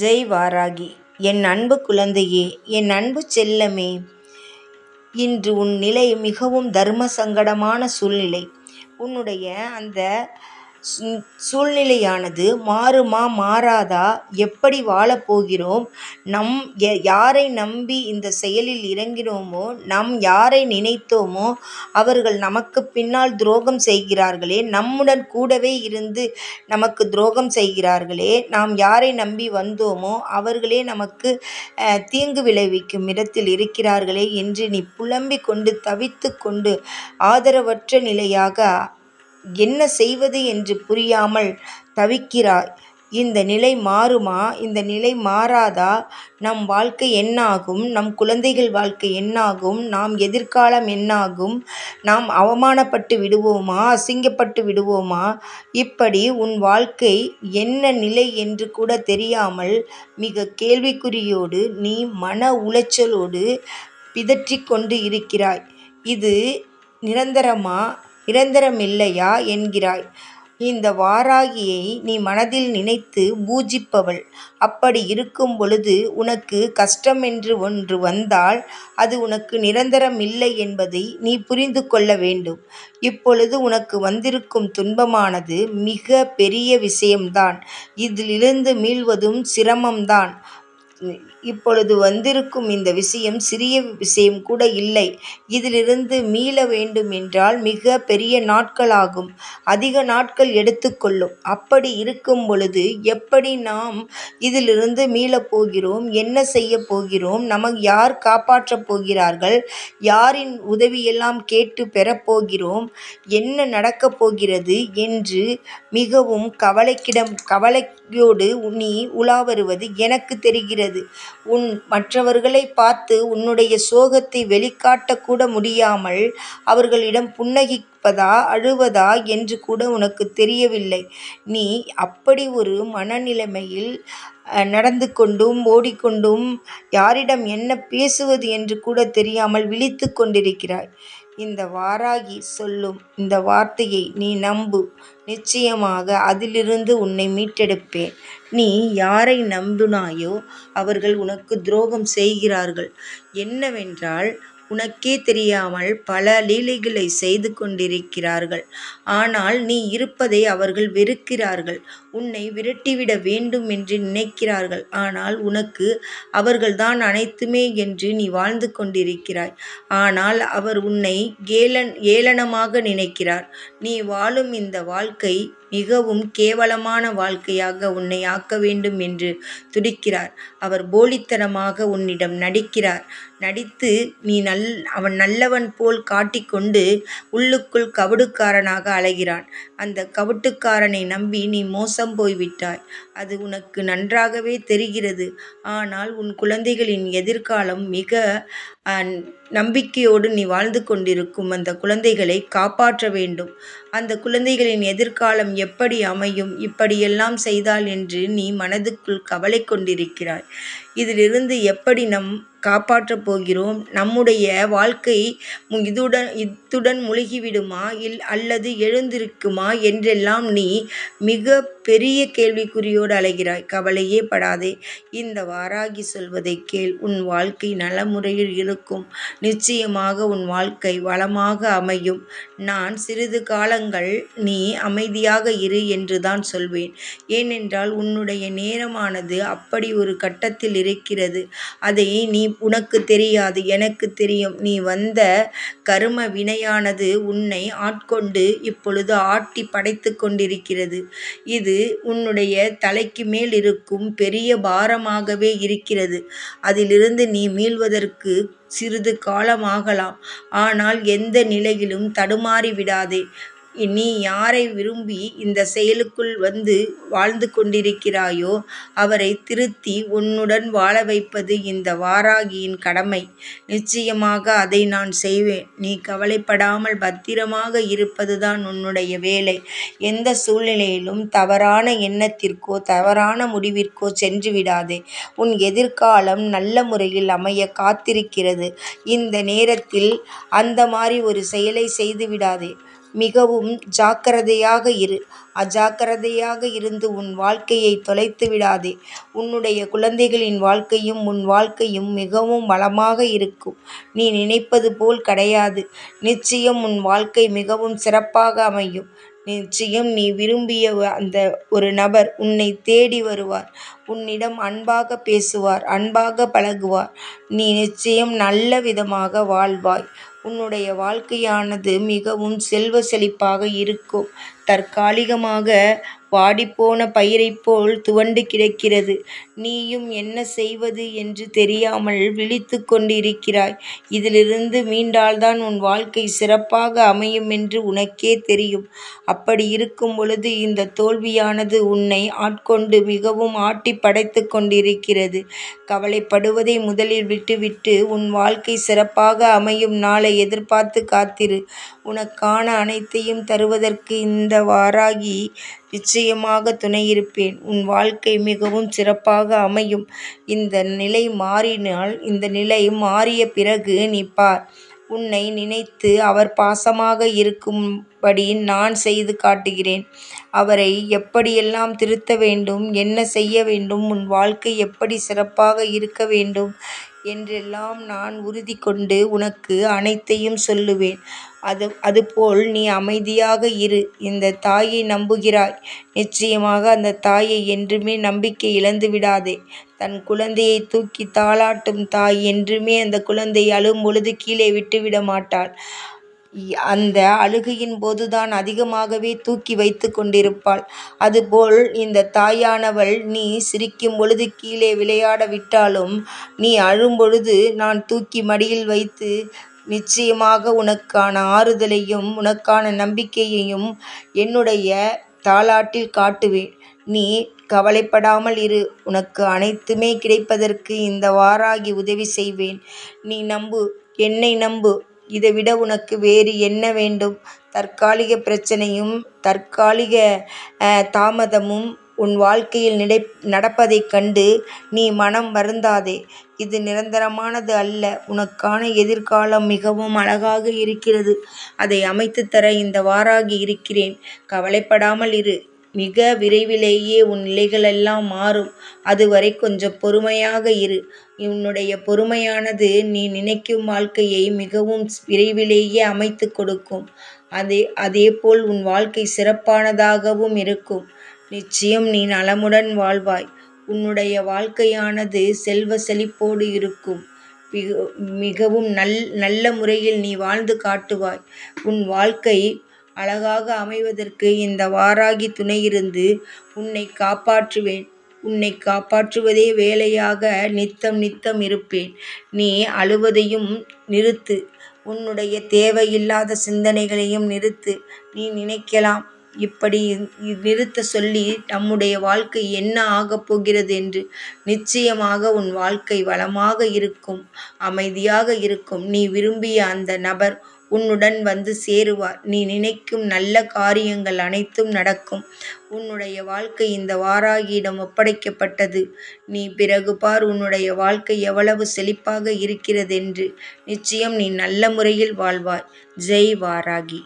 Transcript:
ஜெய் வாராகி என் அன்பு குழந்தையே என் அன்பு செல்லமே. இன்று உன் நிலை மிகவும் தர்ம சங்கடமான சூழ்நிலை. உன்னுடைய அந்த சூழ்நிலையானது மாறுமா மாறாதா? எப்படி வாழப்போகிறோம் நம் யாரை நம்பி இந்த செயலில் இறங்கினோமோ நம் யாரை நினைத்தோமோ அவர்கள் நமக்கு பின்னால் துரோகம் செய்கிறார்களே நம்முடன் கூடவே இருந்து நமக்கு துரோகம் செய்கிறார்களே நாம் யாரை நம்பி வந்தோமோ அவர்களே நமக்கு தீங்கு விளைவிக்கும் இடத்தில் இருக்கிறார்களே என்று நீ புலம்பிக் கொண்டு தவித்து கொண்டு ஆதரவற்ற நிலையாக என்ன செய்வது என்று புரியாமல் தவிக்கிறாய். இந்த நிலை மாறுமா? இந்த நிலை மாறாதா? நம் வாழ்க்கை என்னாகும்? நம் குழந்தைகள் வாழ்க்கை என்னாகும்? நாம் எதிர்காலம் என்னாகும்? நாம் அவமானப்பட்டு விடுவோமா? அசிங்கப்பட்டு விடுவோமா? இப்படி உன் வாழ்க்கை என்ன நிலை என்று கூட தெரியாமல் மிக கேள்விக்குறியோடு நீ மன உளைச்சலோடு பிதற்றி கொண்டு இருக்கிறாய். இது நிரந்தரமாக நிரந்தரமில்லையா என்கிறாய். இந்த வாராகியை நீ மனதில் நினைத்து பூஜிப்பவள். அப்படி இருக்கும் பொழுது உனக்கு கஷ்டம் என்று ஒன்று வந்தால் அது உனக்கு நிரந்தரம் இல்லை என்பதை நீ புரிந்து கொள்ள வேண்டும். இப்பொழுது உனக்கு வந்திருக்கும் துன்பமானது மிக பெரிய விஷயம்தான். இதிலிருந்து மீள்வதும் சிரமம்தான். இப்பொழுது வந்திருக்கும் இந்த விஷயம் சிறிய விஷயம் கூட இல்லை. இதிலிருந்து மீள வேண்டும் என்றால் மிக பெரிய நாட்களாகும். அதிக நாட்கள் எடுத்துக்கொள்ளும். அப்படி இருக்கும் பொழுது எப்படி நாம் இதிலிருந்து மீளப் போகிறோம்? என்ன செய்யப் போகிறோம்? நமக்கு யார் காப்பாற்றப் போகிறார்கள்? யாரின் உதவியெல்லாம் கேட்டு பெறப்போகிறோம்? என்ன நடக்கப் போகிறது? என்று மிகவும் கவலைக்கிடம் கவலையோடு நீ உலா வருவது எனக்கு தெரிகிறது. உன் மற்றவர்களை பார்த்து உன்னுடைய சோகத்தை வெளிக்காட்டக்கூட முடியாமல் அவர்களிடம் புன்னகிப்பதா அழுவதா என்று கூட உனக்கு தெரியவில்லை. நீ அப்படி ஒரு மனநிலைமையில் நடந்து கொண்டும் ஓடிக்கொண்டும் யாரிடம் என்ன பேசுவது என்று கூட தெரியாமல் விழித்துக் கொண்டிருக்கிறாய். இந்த வாராகி சொல்லும் இந்த வார்த்தையை நீ நம்பு. நிச்சயமாக அதிலிருந்து உன்னை மீட்டெடுப்பேன். நீ யாரை நம்பினாயோ அவர்கள் உனக்கு துரோகம் செய்கிறார்கள். என்னவென்றால் உனக்கே தெரியாமல் பல லீலைகளை செய்து கொண்டிருக்கிறார்கள். ஆனால் நீ இருப்பதை அவர்கள் வெறுக்கிறார்கள். உன்னை விரட்டிவிட வேண்டும் என்று நினைக்கிறார்கள். ஆனால் உனக்கு அவர்கள்தான் அனைத்துமே என்று நீ வாழ்ந்து கொண்டிருக்கிறாய். ஆனால் அவர் உன்னை ஏளன் ஏளனமாக நினைக்கிறார். நீ வாழும் இந்த வாழ்க்கை மிகவும் கேவலமான வாழ்க்கையாக உன்னை ஆக்க வேண்டும் என்று துடிக்கிறார். அவர் போலித்தனமாக உன்னிடம் நடிக்கிறார். நடித்து நீ நல் அவன் நல்லவன் போல் காட்டிக்கொண்டு உள்ளுக்குள் கபடுக்காரனாக அலைகிறான். அந்த கபட்டுக்காரனை நம்பி நீ மோசம் போய்விட்டாய். அது உனக்கு நன்றாகவே தெரிகிறது. ஆனால் உன் குழந்தைகளின் எதிர்காலம் மிக நம்பிக்கையோடு நீ வாழ்ந்து கொண்டிருக்கும் அந்த குழந்தைகளை காப்பாற்ற வேண்டும். அந்த குழந்தைகளின் எதிர்காலம் எப்படி அமையும்? இப்படியெல்லாம் செய்தால் என்று நீ மனதுக்குள் கவலை கொண்டிருக்கிறாய். இதிலிருந்து எப்படி நம் காப்பாற்றப் போகிறோம்? நம்முடைய வாழ்க்கை இதுடன் இத்துடன் முழுகிவிடுமா? இல் அல்லது எழுந்திருக்குமா? என்றெல்லாம் நீ மிக பெரிய கேள்விக்குறியோடு அலைகிறாய். கவலையே படாதே. இந்த வாராகி சொல்வதைக் கேள். உன் வாழ்க்கை நல்ல முறையில் இருக்கும். நிச்சயமாக உன் வாழ்க்கை வளமாக அமையும். நான் சிறிது காலங்கள் நீ அமைதியாக இரு என்றுதான் சொல்வேன். ஏனென்றால் உன்னுடைய நேரமானது அப்படி ஒரு கட்டத்தில் இருக்கிறது. அதை நீ உனக்கு தெரியாது. எனக்கு தெரியும். நீ வந்த கரும வினையானது உன்னை ஆட்கொண்டு இப்பொழுது ஆட்டி படைத்துக் கொண்டிருக்கிறது. இது உன்னுடைய தலைக்கு மேல் இருக்கும் பெரிய பாரமாகவே இருக்கிறது. அதிலிருந்து நீ மீள்வதற்கு சிறிது காலமாகலாம். ஆனால் எந்த நிலையிலும் தடுமாறி விடாதே. நீ யாரை விரும்பி இந்த செயலுக்குள் வந்து வாழ்ந்து கொண்டிருக்கிறாயோ அவரை திருத்தி உன்னுடன் வாழ வைப்பது இந்த வாராகியின் கடமை. நிச்சயமாக அதை நான் செய்வேன். நீ கவலைப்படாமல் பத்திரமாக இருப்பதுதான் உன்னுடைய வேலை. எந்த சூழ்நிலையிலும் தவறான எண்ணத்திற்கோ தவறான முடிவிற்கோ சென்று விடாதே. உன் எதிர்காலம் நல்ல முறையில் அமைய காத்திருக்கிறது. இந்த நேரத்தில் அந்த மாதிரி ஒரு செயலை செய்து விடாதே. மிகவும் ஜாக்கிரதையாக இரு. அஜாக்கிரதையாக இருந்து உன் வாழ்க்கையை தொலைத்து விடாதே. உன்னுடைய குழந்தைகளின் வாழ்க்கையும் உன் வாழ்க்கையும் மிகவும் வளமாக இருக்கும். நீ நினைப்பது போல் கிடையாது. நிச்சயம் உன் வாழ்க்கை மிகவும் சிறப்பாக அமையும். நிச்சயம் நீ விரும்பிய அந்த ஒரு நபர் உன்னை தேடி வருவார். உன்னிடம் அன்பாக பேசுவார் அன்பாக பழகுவார். நீ நிச்சயம் நல்ல விதமாக வாழ்வாய். உன்னுடைய வாழ்க்கையானது மிகவும் செல்வ செழிப்பாக இருக்கும். தற்காலிகமாக வாடிப்போன பயிரைப் போல் துவண்டு கிடக்கிறது. நீயும் என்ன செய்வது என்று தெரியாமல் விழித்து கொண்டிருக்கிறாய். இதிலிருந்து மீண்டால்தான் உன் வாழ்க்கை சிறப்பாக அமையும் என்று உனக்கே தெரியும். அப்படி இருக்கும் பொழுது இந்த தோல்வியானது உன்னை ஆட்கொண்டு மிகவும் ஆட்டி படைத்து கொண்டிருக்கிறது. கவலைப்படுவதை முதலில் விட்டுவிட்டு உன் வாழ்க்கை சிறப்பாக அமையும் நாளை எதிர்பார்த்து காத்திரு. உனக்கான அனைத்தையும் தருவதற்கு இந்த வாராகி நிச்சயமாக துணையிருப்பேன். உன் வாழ்க்கை மிகவும் சிறப்பாக அமையும். இந்த நிலை மாறினால் இந்த நிலை மாறிய பிறகு நீ பார். உன்னை நினைத்து அவர் பாசமாக இருக்கும் படி நான் செய்து காட்டுகிறேன். அவரை எப்படியெல்லாம் திருத்த வேண்டும் என்ன செய்ய வேண்டும் உன் வாழ்க்கை எப்படி சிறப்பாக இருக்க வேண்டும் என்றெல்லாம் நான் உறுதி கொண்டு உனக்கு அனைத்தையும் சொல்லுவேன். அது அதுபோல் நீ அமைதியாக இரு. இந்த தாயை நம்புகிறாய். நிச்சயமாக அந்த தாயை என்றுமே நம்பிக்கை இழந்து விடாதே. தன் குழந்தையை தூக்கி தாளாட்டும் தாய் என்றுமே அந்த குழந்தை அழும் பொழுது கீழே விட்டுவிட மாட்டாள். அந்த அழுகையின் போதுதான் அதிகமாகவே தூக்கி வைத்து கொண்டிருப்பாள். அதுபோல் இந்த தாயானவள் நீ சிரிக்கும் பொழுது கீழே விளையாட விட்டாலும் நீ அழும் பொழுது நான் தூக்கி மடியில் வைத்து நிச்சயமாக உனக்கான ஆறுதலையும் உனக்கான நம்பிக்கையையும் என்னுடைய தாலாட்டில் காட்டுவேன். நீ கவலைப்படாமல் இரு. உனக்கு அனைத்துமே கிடைப்பதற்கு இந்த வாராகி உதவி செய்வேன். நீ நம்பு. என்னை நம்பு. இதைவிட உனக்கு வேறு என்ன வேண்டும்? தற்காலிக பிரச்சனையும் தற்காலிக தாமதமும் உன் வாழ்க்கையில் நிலை நடப்பதைக் கண்டு நீ மனம் வருந்தாதே. இது நிரந்தரமானது அல்ல. உனக்கான எதிர்காலம் மிகவும் அழகாக இருக்கிறது. அதை அமைத்து தர இந்த வாராகி இருக்கிறேன். கவலைப்படாமல் இரு. மிக விரைவிலேயே உன் நிலைகளெல்லாம் மாறும். அதுவரை கொஞ்சம் பொறுமையாக இரு. உன்னுடைய பொறுமையானது நீ நினைக்கும் வாழ்க்கையை மிகவும் விரைவிலேயே அமைத்துக் கொடுக்கும். அதே அதேபோல் உன் வாழ்க்கை சிறப்பானதாகவும் இருக்கும். நிச்சயம் நீ நலமுடன் வாழ்வாய். உன்னுடைய வாழ்க்கையானது செல்வ செழிப்போடு இருக்கும். மிகவும் நல் நல்ல முறையில் நீ வாழ்ந்து காட்டுவாய். உன் வாழ்க்கை அழகாக அமைவதற்கு இந்த வாராகி துணையிருந்து உன்னை காப்பாற்றுவேன். உன்னை காப்பாற்றுவதே வேலையாக நித்தம் நித்தம் இருப்பேன். நீ அழுவதையும் நிறுத்து. உன்னுடைய தேவையில்லாத சிந்தனைகளையும் நிறுத்து. நீ நினைக்கலாம் இப்படி நிறுத்த சொல்லி நம்முடைய வாழ்க்கை என்ன ஆகப் போகிறது என்று. நிச்சயமாக உன் வாழ்க்கை வளமாக இருக்கும். அமைதியாக இருக்கும். நீ விரும்பிய அந்த நபர் உன்னுடன் வந்து சேருவார். நீ நினைக்கும் நல்ல காரியங்கள் அனைத்தும் நடக்கும். உன்னுடைய வாழ்க்கை இந்த வாராகியிடம் ஒப்படைக்கப்பட்டது. நீ பிறகு பார் உன்னுடைய வாழ்க்கை எவ்வளவு செழிப்பாக இருக்கிறதென்று. நிச்சயம் நீ நல்ல முறையில் வாழ்வாய். ஜெய் வாராகி.